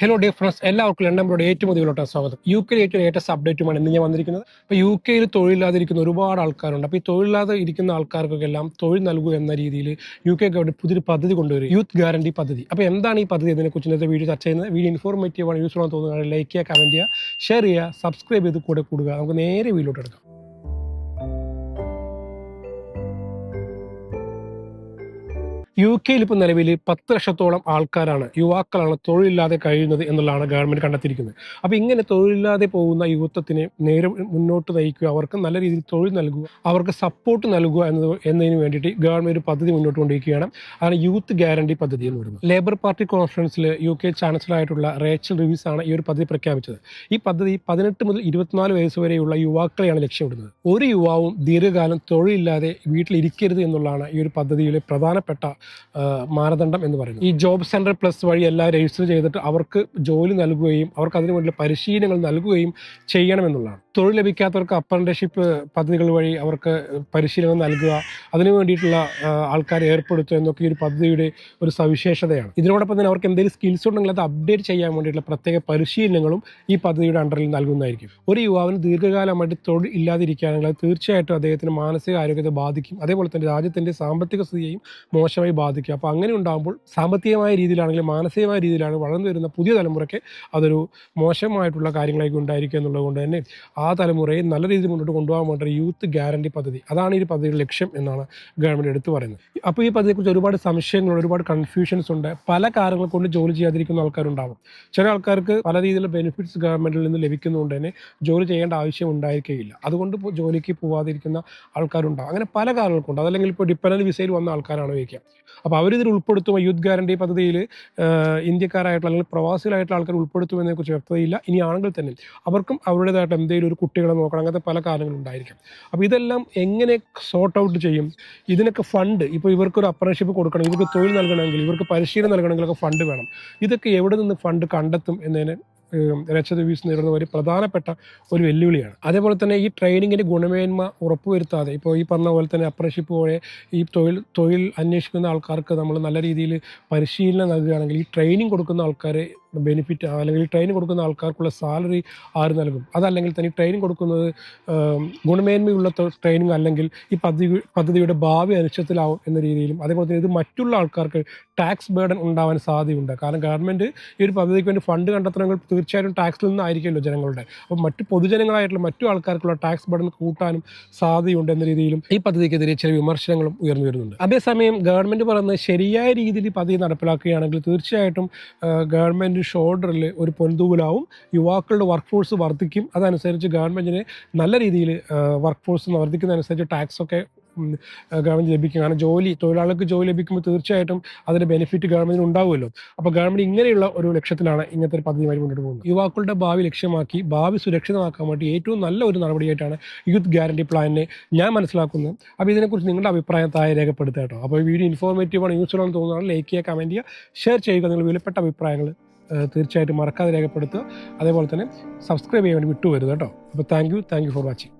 Hello dear friends എല്ലാവർക്കും London ഏറ്റവും പുതിയ സ്വാഗതം. യു കെയിൽ ഏറ്റവും ലേറ്റസ്റ്റ് അപ്ഡേറ്റുമാണ് ഇന്ന് ഞാൻ വന്നിരിക്കുന്നത്. അപ്പോൾ യു കെയിൽ തൊഴിലില്ലാതിരിക്കുന്ന ഒരുപാട് ആൾക്കാരുണ്ട്. അപ്പോൾ ഈ തൊഴിലില്ലാതെ ഇരിക്കുന്ന ആൾക്കാർക്കൊക്കെ എല്ലാം തൊഴിൽ നൽകുക എന്ന രീതിയിൽ യു കെ ഗവൺമെന്റ് പുതിയൊരു പദ്ധതി കൊണ്ടുവരും യൂത്ത് ഗ്യാരണ്ടി പദ്ധതി. അപ്പോൾ എന്താണ് ഈ പദ്ധതി ഇതിനെക്കുറിച്ച് ഇന്നത്തെ വീഡിയോ ചർച്ച ചെയ്യുന്നത്? വീഡിയോ ഇൻഫോർമേറ്റീവ് ആണ് യൂസ്ഫുൾ ആണെന്ന് തോന്നുന്നത് ലൈക്ക് ചെയ്യുക കമന്റ് ചെയ്യുക ഷെയർ ചെയ്യുക സബ്സ്ക്രൈബ് ചെയ്ത് കൂടെ കൂടുക. നമുക്ക് നേരെ വീഡിയോട്ട് എടുക്കാം. യു കെയിൽ ഇപ്പോൾ നിലവിൽ പത്ത് ലക്ഷത്തോളം ആൾക്കാരാണ് യുവാക്കളാണ് തൊഴിലില്ലാതെ കഴിയുന്നത് എന്നുള്ളതാണ് ഗവൺമെന്റ് കണ്ടെത്തിയിരിക്കുന്നത്. അപ്പോൾ ഇങ്ങനെ തൊഴിലില്ലാതെ പോകുന്ന യുവത്വത്തിനെ നേരെ മുന്നോട്ട് നയിക്കുക അവർക്ക് നല്ല രീതിയിൽ തൊഴിൽ നൽകുക അവർക്ക് സപ്പോർട്ട് നൽകുക എന്നത് എന്നതിന് വേണ്ടിയിട്ട് ഗവൺമെന്റ് ഒരു പദ്ധതി മുന്നോട്ട് കൊണ്ടിരിക്കുകയാണ് അതാണ് യൂത്ത് ഗ്യാരണ്ടി പദ്ധതി എന്ന് പറയുന്നത്. ലേബർ പാർട്ടി കോൺഫറൻസിൽ യു കെ ചാൻസലറായിട്ടുള്ള റേച്ചൽ റിവീസ് ആണ് ഈ ഒരു പദ്ധതി പ്രഖ്യാപിച്ചത്. ഈ പദ്ധതി പതിനെട്ട് മുതൽ ഇരുപത്തിനാല് വയസ്സ് വരെയുള്ള യുവാക്കളെയാണ് ലക്ഷ്യമിടുന്നത്. ഒരു യുവാവും ദീർഘകാലം തൊഴിലില്ലാതെ വീട്ടിലിരിക്കരുത് എന്നുള്ളതാണ് ഈ ഒരു പദ്ധതിയിലെ പ്രധാനപ്പെട്ട മാനദണ്ഡം എന്ന് പറയുന്നത്. ഈ ജോബ് സെന്റർ പ്ലസ് വഴി എല്ലാം രജിസ്റ്റർ ചെയ്തിട്ട് അവർക്ക് ജോലി നൽകുകയും അവർക്ക് അതിനു വേണ്ടിയുള്ള പരിശീലനങ്ങൾ നൽകുകയും ചെയ്യണമെന്നുള്ളതാണ് തൊഴിൽ ലഭിക്കാത്തവർക്ക് അപ്രന്റിഷിപ്പ് പദ്ധതികൾ വഴി അവർക്ക് പരിശീലനം നൽകുക അതിനു വേണ്ടിയിട്ടുള്ള ആൾക്കാരെ ഏർപ്പെടുത്തുക എന്നൊക്കെ ഈ ഒരു പദ്ധതിയുടെ ഒരു സവിശേഷതയാണ്. ഇതിനോടൊപ്പം തന്നെ അവർക്ക് എന്തെങ്കിലും സ്കിൽസ് ഉണ്ടെങ്കിൽ അത് അപ്ഡേറ്റ് ചെയ്യാൻ വേണ്ടിയിട്ടുള്ള പ്രത്യേക പരിശീലനങ്ങളും ഈ പദ്ധതിയുടെ അണ്ടറിൽ നൽകുന്നതായിരിക്കും. ഒരു യുവാവിന് ദീർഘകാലമായിട്ട് തൊഴിൽ ഇല്ലാതിരിക്കുകയാണെങ്കിൽ അത് തീർച്ചയായിട്ടും അദ്ദേഹത്തിന് മാനസിക ആരോഗ്യത്തെ ബാധിക്കും. അതേപോലെ തന്നെ രാജ്യത്തിന്റെ സാമ്പത്തിക സ്ഥിതിയെയും മോശമായി ബാധിക്കും. അപ്പോൾ അങ്ങനെ ഉണ്ടാകുമ്പോൾ സാമ്പത്തികമായ രീതിയിലാണെങ്കിലും മാനസികമായ രീതിയിലാണ് വളർന്നു വരുന്ന പുതിയ തലമുറയ്ക്ക് അതൊരു മോശമായിട്ടുള്ള കാര്യങ്ങളായിരിക്കും ഉണ്ടായിരിക്കുക എന്നുള്ളത് കൊണ്ട് തന്നെ ആ തലമുറയെ നല്ല രീതിയിൽ മുന്നോട്ട് കൊണ്ടുപോകാൻ വേണ്ടി യൂത്ത് ഗ്യാരണ്ടി പദ്ധതി. അതാണ് ഈ പദ്ധതിയുടെ ലക്ഷ്യം എന്നാണ് ഗവൺമെന്റ് എടുത്തു പറയുന്നത്. അപ്പോൾ ഈ പദ്ധതിയെക്കുറിച്ച് ഒരുപാട് സംശയങ്ങളുണ്ട് ഒരുപാട് കൺഫ്യൂഷൻസ് ഉണ്ട്. പല കാര്യങ്ങൾ കൊണ്ട് ജോലി ചെയ്യാതിരിക്കുന്ന ആൾക്കാരുണ്ടാവും. ചില ആൾക്കാർക്ക് പല രീതിയിലുള്ള ബെനിഫിറ്റ്സ് ഗവൺമെന്റിൽ നിന്ന് ലഭിക്കുന്നതുകൊണ്ട് തന്നെ ജോലി ചെയ്യേണ്ട ആവശ്യം ഉണ്ടായിരിക്കുകയില്ല. അതുകൊണ്ട് ജോലിക്ക് പോവാതിരിക്കുന്ന ആൾക്കാരുണ്ടാവും. അങ്ങനെ പല കാരണങ്ങൾക്കുണ്ട് അതല്ലെങ്കിൽ ഇപ്പോൾ ഡിപ്പെൻഡന്റ് വിസയിൽ വന്ന ആൾക്കാരാണ് വയ്ക്കുക അപ്പോൾ അവരിതിൽ ഉൾപ്പെടുത്തുമ്പോൾ യൂത്ത് ഗ്യാരണ്ടി പദ്ധതിയിൽ ഇന്ത്യക്കാരായിട്ടുള്ള അല്ലെങ്കിൽ പ്രവാസികളായിട്ടുള്ള ആൾക്കാർ ഉൾപ്പെടുത്തുമെന്നതിനെക്കുറിച്ച് വ്യക്തതയില്ല. ഇനി ആണെങ്കിൽ തന്നെ അവർക്കും അവരുടേതായിട്ട് എന്തെങ്കിലും ഒരു കുട്ടികളെ നോക്കണം. അങ്ങനത്തെ പല കാര്യങ്ങളും ഉണ്ടായിരിക്കും അപ്പോൾ ഇതെല്ലാം എങ്ങനെ സോർട്ട് ഔട്ട് ചെയ്യും? ഇതിനൊക്കെ ഫണ്ട് ഇപ്പോൾ ഇവർക്കൊരു അപ്രൻഷിപ്പ് കൊടുക്കണം ഇവർക്ക് തൊഴിൽ നൽകണമെങ്കിൽ ഇവർക്ക് പരിശീലനം നൽകണമെങ്കിലൊക്കെ ഫണ്ട് വേണം. ഇതൊക്കെ എവിടെ നിന്ന് ഫണ്ട് കണ്ടെത്തും എന്നതിന് രക്ഷത വീസ് നേരിടുന്ന ഒരു പ്രധാനപ്പെട്ട ഒരു വെല്ലുവിളിയാണ്. അതേപോലെ തന്നെ ഈ ട്രെയിനിങ്ങിന്റെ ഗുണമേന്മ ഉറപ്പുവരുത്താതെ ഇപ്പോൾ ഈ പറഞ്ഞ പോലെ തന്നെ അപ്രൻഷിപ്പ് പോലെ ഈ തൊഴിൽ തൊഴിൽ അന്വേഷിക്കുന്ന ആൾക്കാർക്ക് നമ്മൾ നല്ല രീതിയിൽ പരിശീലനം നൽകുകയാണെങ്കിൽ ഈ ട്രെയിനിങ് കൊടുക്കുന്ന ആൾക്കാരെ ബെനിഫിറ്റ് അല്ലെങ്കിൽ ട്രെയിനിങ് കൊടുക്കുന്ന ആൾക്കാർക്കുള്ള സാലറി ആര് നൽകും? അതല്ലെങ്കിൽ തന്നെ ട്രെയിനിങ് കൊടുക്കുന്നത് ഗുണമേന്മയുള്ള ട്രെയിനിങ് അല്ലെങ്കിൽ ഈ പദ്ധതി പദ്ധതിയുടെ ഭാവി അനിശ്ചിതത്തിലാവും എന്ന രീതിയിലും അതേപോലെ തന്നെ ഇത് മറ്റുള്ള ആൾക്കാർക്ക് ടാക്സ് ബേർഡൻ ഉണ്ടാവാൻ സാധ്യതയുണ്ട്. കാരണം ഗവൺമെന്റ് ഈ ഒരു പദ്ധതിക്ക് വേണ്ടി ഫണ്ട് കണ്ടെത്തണമെങ്കിൽ തീർച്ചയായിട്ടും ടാക്സിൽ നിന്നായിരിക്കുമല്ലോ ജനങ്ങളുടെ. അപ്പോൾ മറ്റ് പൊതുജനങ്ങളായിട്ടുള്ള മറ്റു ആൾക്കാർക്കുള്ള ടാക്സ് ബേർഡൻ കൂട്ടാനും സാധ്യതയുണ്ട് എന്ന രീതിയിലും ഈ പദ്ധതിക്കെതിരെ ചില വിമർശനങ്ങളും ഉയർന്നു വരുന്നുണ്ട്. അതേസമയം ഗവൺമെന്റ് പറയുന്നത് ശരിയായ രീതിയിൽ പദ്ധതി നടപ്പിലാക്കുകയാണെങ്കിൽ തീർച്ചയായിട്ടും ഗവൺമെന്റ് ഷോൾഡറിൽ ഒരു പൊൻതൂവലാവും. യുവാക്കളുടെ വർക്ക് ഫോഴ്സ് വർദ്ധിക്കും. അതനുസരിച്ച് ഗവൺമെന്റിന് നല്ല രീതിയിൽ വർക്ക് ഫോഴ്സ് വർദ്ധിക്കുന്നതനുസരിച്ച് ടാക്സൊക്കെ ഗവൺമെന്റ് ലഭിക്കും. കാരണം ജോലി തൊഴിലാളികൾക്ക് ജോലി ലഭിക്കുമ്പോൾ തീർച്ചയായിട്ടും അതിന്റെ ബെനിഫിറ്റ് ഗവൺമെന്റിന് ഉണ്ടാവുമല്ലോ. അപ്പോൾ ഗവൺമെന്റ് ഇങ്ങനെയുള്ള ഒരു ലക്ഷ്യത്തിലാണ് ഇങ്ങനത്തെ ഒരു പദ്ധതിയുമായി മുന്നോട്ട് പോകുന്നത്. യുവാക്കളുടെ ഭാവി ലക്ഷ്യമാക്കി ഭാവി സുരക്ഷിതമാക്കാൻ വേണ്ടി ഏറ്റവും നല്ല ഒരു നടപടിയായിട്ടാണ് യൂത്ത് ഗ്യാരണ്ടി പ്ലാനിനെ ഞാൻ മനസ്സിലാക്കുന്നത്. അപ്പോൾ ഇതിനെക്കുറിച്ച് നിങ്ങളുടെ അഭിപ്രായം താഴെ രേഖപ്പെടുത്തുക കേട്ടോ. അപ്പോൾ വീഡിയോ ഇൻഫോർമേറ്റീവ് ആണ് യൂസ്ഫുൾ ആണെന്ന് തോന്നുന്നതാണ് ലൈക്ക് ചെയ്യുക കമന്റ് ചെയ്യുക ഷെയർ ചെയ്യുക നിങ്ങൾ വിലപ്പെട്ട അഭിപ്രായങ്ങൾ തീർച്ചയായിട്ടും മറക്കാതെ രേഖപ്പെടുത്തുക. അതേപോലെ തന്നെ സബ്സ്ക്രൈബ് ചെയ്യാൻ വേണ്ടി വിട്ടുവരുത് കേട്ടോ. അപ്പോൾ thank you thank you for watching